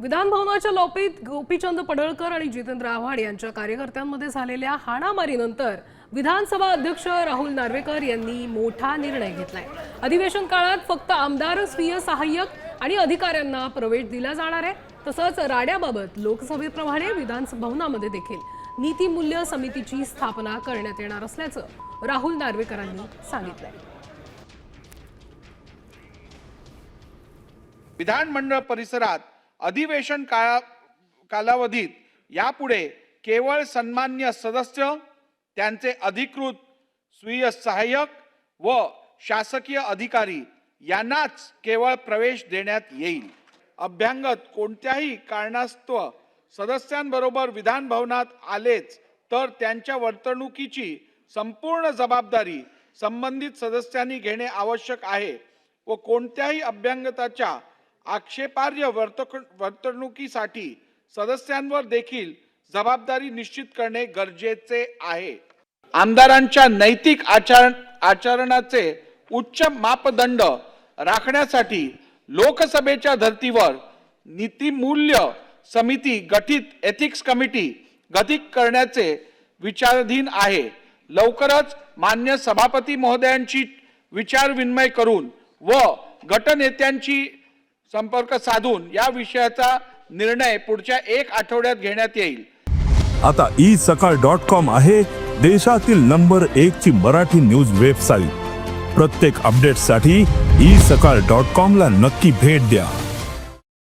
विधान भवनाच्या लॉबीत गोपीचंद पडळकर आणि जितेंद्र आव्हाड यांच्या कार्यकर्त्यांमध्ये झालेल्या हाणामारीनंतर विधानसभा अध्यक्ष राहुल नार्वेकर यांनी मोठा निर्णय घेतलाय. अधिवेशन काळात फक्त आमदार स्वीय सहाय्यक आणि अधिकाऱ्यांना प्रवेश दिला जाणार आहे. तसंच राड्याबाबत लोकसभेप्रमाणे विधान भवनामध्ये देखील नीतिमूल्य समितीची स्थापना करण्यात येणार असल्याचं राहुल नार्वेकरांनी सांगितलंय. विधानमंडळ परिसरात अधिवेशन काळा कालावधीत यापुढे केवळ सन्मान्य सदस्य त्यांचे अधिकृत स्वीय सहाय्यक व शासकीय अधिकारी यांनाच केवळ प्रवेश देण्यात येईल. अभ्यांगत कोणत्याही कारणास्तव सदस्यांबरोबर विधान भवनात आलेच तर त्यांच्या वर्तणुकीची संपूर्ण जबाबदारी संबंधित सदस्यांनी घेणे आवश्यक आहे व कोणत्याही अभ्यंगताच्या आक्षेपार्ह वर्तक वर्तणुकीसाठी सदस्यांवर देखील जबाबदारी निश्चित करणे गरजेचे आहे. आमदारांच्या नैतिक आचरण आचरणाचे उच्च मापदंड राखण्यासाठी लोकसभेच्या धर्तीवर नीतिमूल्य समिती गठीत एथिक्स कमिटी गठीत करण्याचे विचाराधीन आहे. लवकरच मान्य सभापती महोदयांची विचार विनिमय करून व गटनेत्यांची संपर्क साधून या विषयाचा निर्णय पुढच्या एक आठवड्यात घेण्यात येईल. आता ई सकाळ डॉट कॉम आहे देशातील नंबर एक ची मराठी न्यूज वेबसाईट. प्रत्येक अपडेटसाठी ई सकाळ डॉट कॉम ला नक्की भेट द्या.